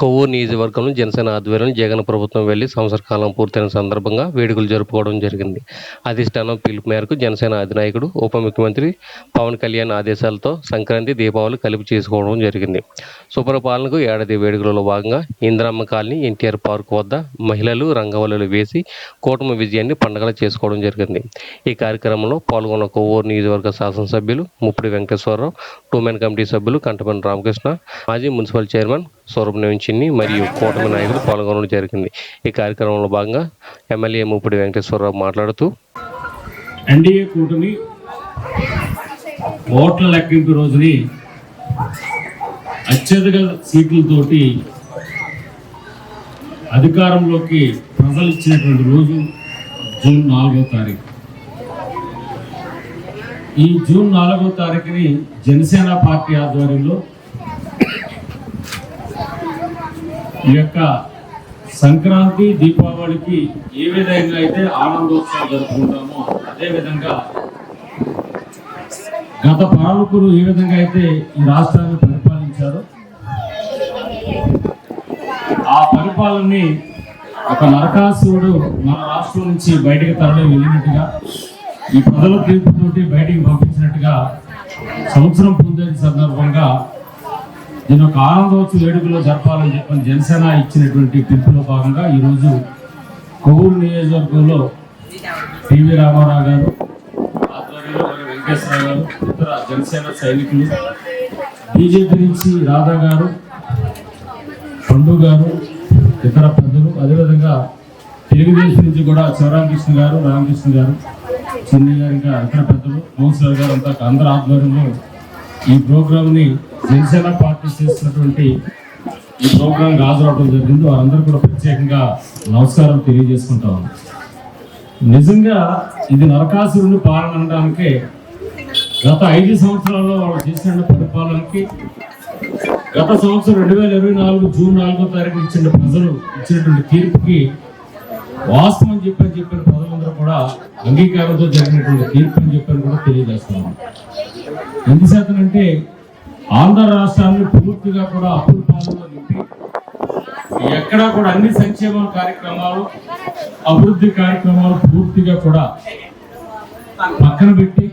కొవ్వూరు నియోజకవర్గంలో జనసేన ఆధ్వర్యంలో జగన్ ప్రభుత్వం వెళ్ళి సంవత్సర కాలం పూర్తయిన సందర్భంగా వేడుకలు జరుపుకోవడం జరిగింది. అధిష్టానం పిలుపు మేరకు జనసేన అధినాయకుడు ఉప ముఖ్యమంత్రి పవన్ కళ్యాణ్ ఆదేశాలతో సంక్రాంతి దీపావళి కలిపి చేసుకోవడం జరిగింది. శుభ్రపాలనకు ఏడాది వేడుకలలో భాగంగా ఇందిరమ్మ కాలనీ ఎన్టీఆర్ పార్క్ వద్ద మహిళలు రంగవల్లులు వేసి కూటమి విజయాన్ని పండగలా చేసుకోవడం జరిగింది. ఈ కార్యక్రమంలో పాల్గొన్న కొవ్వూరు నియోజకవర్గ శాసనసభ్యులు ముప్పిడి వెంకటేశ్వరరావు టూమెన్ కమిటీ సభ్యులు కంటపని రామకృష్ణ మాజీ మున్సిపల్ చైర్మన్ సౌరభ్యం మరియు కూటమి నాయకులు పాల్గొనడం జరిగింది. ఈ కార్యక్రమంలో భాగంగా ఎమ్మెల్యే ముప్పటి వెంకటేశ్వరరావు మాట్లాడుతూ ఎన్డీఏ కూటమి ఓట్ల లెక్కింపు రోజుని అత్యధిక సీట్లతోటి అధికారంలోకి ప్రజలు ఇచ్చినటువంటి రోజు జూన్ నాలుగో తారీఖు. ఈ జూన్ నాలుగో తారీఖుని జనసేన పార్టీ ఆధ్వర్యంలో ఈ యొక్క సంక్రాంతి దీపావళికి ఏ విధంగా అయితే ఆనందోత్సవం జరుపుకుంటామో అదే విధంగా గత పాలకులు ఏ విధంగా అయితే ఈ రాష్ట్రాన్ని పరిపాలించారో ఆ పరిపాలనని ఒక నరకాసురుడు మన రాష్ట్రం నుంచి బయటకు తరలి వెళ్ళినట్టుగా ఈ ప్రజల తీర్పుతోటి బయటికి పంపించినట్టుగా సంవత్సరం పొందే సందర్భంగా నేను ఒక ఆనందోత్సవ వేడుకలో జరపాలని చెప్పని జనసేన ఇచ్చినటువంటి పిలుపులో భాగంగా ఈరోజు కొవ్వూరు నియోజకవర్గంలో పివి రామారావు గారు ఆధ్వర్యంలో మరి గారు ఇతర జనసేన సైనికులు బీజేపీ నుంచి రాధా గారు పండు గారు ఇతర పెద్దలు అదేవిధంగా తెలుగుదేశం నుంచి కూడా శివరామకృష్ణ గారు రామకృష్ణ గారు చిన్ని గారు ఇంకా ఇతర పెద్దలు కౌన్సిలర్ గారు అంతా అందరి ఆధ్వర్యంలో ఈ ప్రోగ్రామ్ని జనసేన పార్టీ చేస్తున్నటువంటి ఈ ప్రోగ్రాం హాజరవడం జరిగింది. వారందరూ కూడా ప్రత్యేకంగా నమస్కారం తెలియజేసుకుంటా నిజంగా ఇది నరకాసురుని పాలన అనడానికే గత ఐదు సంవత్సరాల్లో వాళ్ళు చేసిన పరిపాలనకి గత సంవత్సరం రెండు వేల ఇరవై నాలుగు జూన్ నాలుగో తారీఖు ఇచ్చిన ప్రజలు ఇచ్చినటువంటి తీర్పుకి వాస్తవం చెప్పని చెప్పిన ప్రజలందరూ కూడా అంగీకారంతో జరిగినటువంటి తీర్పు అని చెప్పని కూడా తెలియజేస్తున్నాం ఎందుచేతనంటే ఆంధ్ర రాష్ట్రాన్ని పూర్తిగా కూడా అప్పుల పాలనలో నింపి ఎక్కడా కూడా అన్ని సంక్షేమ కార్యక్రమాలు అభివృద్ధి కార్యక్రమాలు పూర్తిగా కూడా పక్కన పెట్టి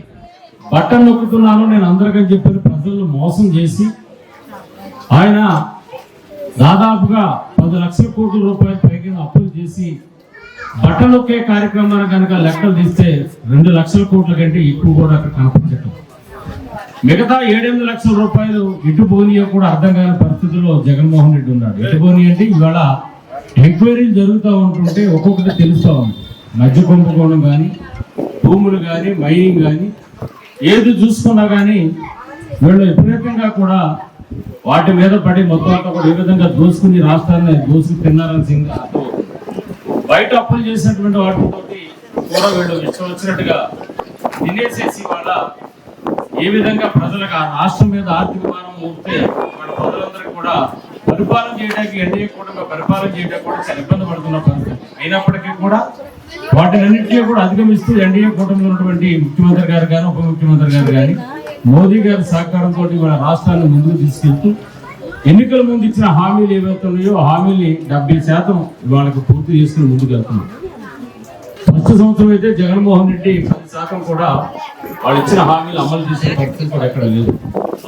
బట్టలు నొక్కుతున్నాను నేను అందరికీ చెప్పిన ప్రజలను మోసం చేసి ఆయన దాదాపుగా పది లక్షల కోట్ల రూపాయలు పైగా అప్పులు చేసి బట్టలొక్కే కార్యక్రమాన్ని కనుక లెక్కలు తీస్తే రెండు లక్షల కోట్ల కంటే ఎక్కువ కూడా అక్కడ కనపడటం మిగతా ఏడెనిమిది లక్షల రూపాయలు ఇటుబోనియో కూడా అర్థం కాని పరిస్థితిలో జగన్మోహన్ రెడ్డి ఉన్నాడు. ఇటు అంటే ఇవాళ ఎంక్వైరీలు జరుగుతూ ఉంటుంటే ఒక్కొక్కటి తెలుస్తూ ఉంది. మధ్య కుంభకోణం కానీ భూములు కానీ మైనింగ్ కానీ ఏది చూసుకున్నా కానీ వీళ్ళు విపరీతంగా కూడా వాటి మీద పడి మొత్తం అంతా కూడా ఏ విధంగా దోసుకుని రాష్ట్రాన్ని దోసుకు తిన్నారని సింగ్ బయట అప్పులు చేసినటువంటి వాటితోటి కూడా వీళ్ళు ఇష్టం వచ్చినట్టుగా తినేసేసి వాళ్ళ ఏ విధంగా ప్రజలకు ఆ రాష్ట్రం మీద ఆర్థిక భారం మోపితే వాళ్ళ ప్రజలందరికీ కూడా పరిపాలన చేయడానికి ఎన్డీఏ కూడా పరిపాలన చేయడానికి కూడా చాలా ఇబ్బంది పడుతున్న పరిస్థితి. అయినప్పటికీ కూడా వాటినన్నింటినీ కూడా అధిగమిస్తూ ఎన్డీఏ కూటమిలో ఉన్నటువంటి ముఖ్యమంత్రి గారు కానీ ఉప ముఖ్యమంత్రి గారు కానీ మోదీ గారి సహకారంతో వాళ్ళ రాష్ట్రాన్ని ముందుకు తీసుకెళ్తూ ఎన్నికల ముందు ఇచ్చిన హామీలు ఏవైతే ఉన్నాయో ఆ డెబ్బై శాతం వాళ్ళకి పూర్తి చేసుకుని ముందుకు వెళ్తున్నాం. ప్రస్తుత సంవత్సరం అయితే జగన్మోహన్ రెడ్డి పది శాతం కూడా వాళ్ళు ఇచ్చిన హామీలు అమలు చేసే పరిస్థితి కూడా ఎక్కడ లేదు.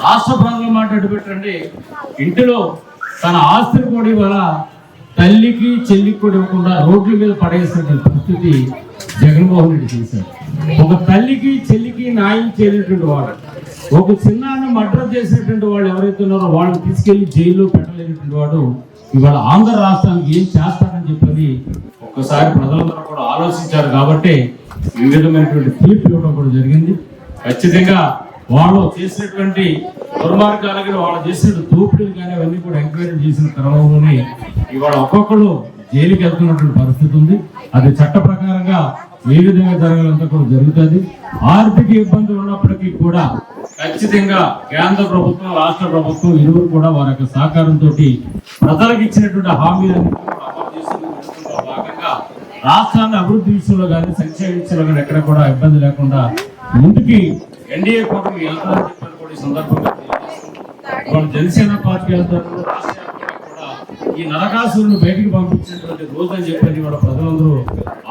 రాష్ట్ర ప్రజల మాట పెట్టండి ఇంటిలో తన ఆస్తిని కూడా ఇవాళ తల్లికి చెల్లికి కూడా ఇవ్వకుండా రోడ్ల మీద పడేసినటువంటి పరిస్థితి జగన్మోహన్ రెడ్డి చేశారు ఒక తల్లికి చెల్లికి న్యాయం చేయనటువంటి వాడు. ఒక చిన్నాన్ని మర్డర్ చేసినటువంటి వాళ్ళు ఎవరైతే ఉన్నారో వాళ్ళని తీసుకెళ్ళి జైల్లో పెట్టలేనటువంటి వాడు ఇవాళ ఆంధ్ర రాష్ట్రానికి ఏం చేస్తారని చెప్పని ఒక్కసారి ప్రజలందరూ కూడా ఆలోచించారు కాబట్టి ఈ విధమైనటువంటి ఇవ్వడం కూడా జరిగింది. ఖచ్చితంగా వాళ్ళు చేసినటువంటి దుర్మార్గాలకి వాళ్ళు చేసిన దోపిడీలు కానీ అవన్నీ కూడా ఎంక్వైరీ చేసిన క్రమంలోనే ఇవాళ ఒక్కొక్కరు జైలుకి వెళ్తున్నటువంటి పరిస్థితి ఉంది. అది చట్ట ప్రకారంగా ఏ విధంగా జరగాలంతా కూడా జరుగుతుంది. ఆర్థిక ఇబ్బందులు ఉన్నప్పటికీ కూడా ఖచ్చితంగా కేంద్ర ప్రభుత్వం రాష్ట్ర ప్రభుత్వం ఇరువురు కూడా వారి యొక్క సహకారంతో ప్రజలకు ఇచ్చినటువంటి హామీలన్నీ కూడా అమలు చేసిన విషయంలో భాగంగా రాష్ట్రాన్ని అభివృద్ధి విషయంలో కానీ సంక్షేమ విషయంలో కానీ ఎక్కడ కూడా ఇబ్బంది లేకుండా ముందుకి ఎన్డీఏ కూటమి వెళ్తారని చెప్పారు కూడా ఈ సందర్భంగా జనసేన పార్టీ వెళ్తారు ఈ నరకాసురుని బయటికి పంపించినటువంటి రోజు అని చెప్పని కూడా ప్రజలందరూ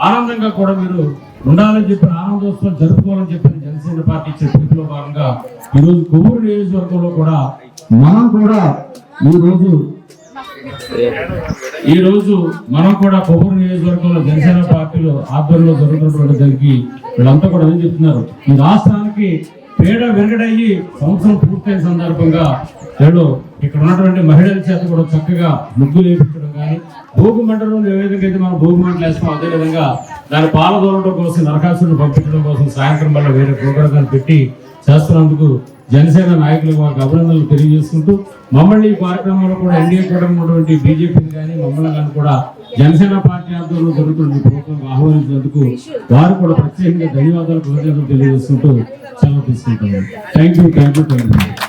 ఆనందంగా కూడా మీరు ఉండాలని చెప్పి ఆనందోత్సవం జరుపుకోవాలని చెప్పిన జనసేన పార్టీ ఇచ్చిన పిలుపులో భాగంగా ఈరోజు కొవ్వూరు నియోజకవర్గంలో కూడా మనం కూడా ఈ రోజు ఈ రోజు మనం కూడా కొవ్వూరు నియోజకవర్గంలో జనసేన పార్టీలో ఆధ్వర్యంలో జరుగుతున్నటువంటి దానికి వీళ్ళంతా కూడా ఏం చెప్తున్నారు? ఈ రాష్ట్రానికి పేడ వెంకటయ్యి సంవత్సరం పూర్తయిన సందర్భంగా వీళ్ళు ఇక్కడ ఉన్నటువంటి మహిళల చేత కూడా చక్కగా ముగ్గులు వేపించడం కానీ భోగి మండలంలో ఏ విధంగా అయితే మనం భోగి మండలం వేస్తాం అదే విధంగా దాని పాల దూరడం కోసం నరకాసురుని పంపించడం కోసం సాయంత్రం వల్ల వేరే ప్రోగ్రాం పెట్టి చేస్తున్నందుకు జనసేన నాయకులకు వారికి అభినందనలు తెలియజేసుకుంటూ మమ్మల్ని ఈ కార్యక్రమంలో కూడా ఎన్డీఏ కూడా బీజేపీని కానీ మమ్మల్ని కానీ కూడా జనసేన పార్టీ ఆధ్వర్యంలో జరుగుతున్న ఈ ప్రోగ్రాం ఆహ్వానించినందుకు వారు కూడా ప్రత్యేకంగా ధన్యవాదాలు కృతజ్ఞతలు తెలియజేసుకుంటూ సెలవు తీసుకుంటున్నారు thank you thank you thank you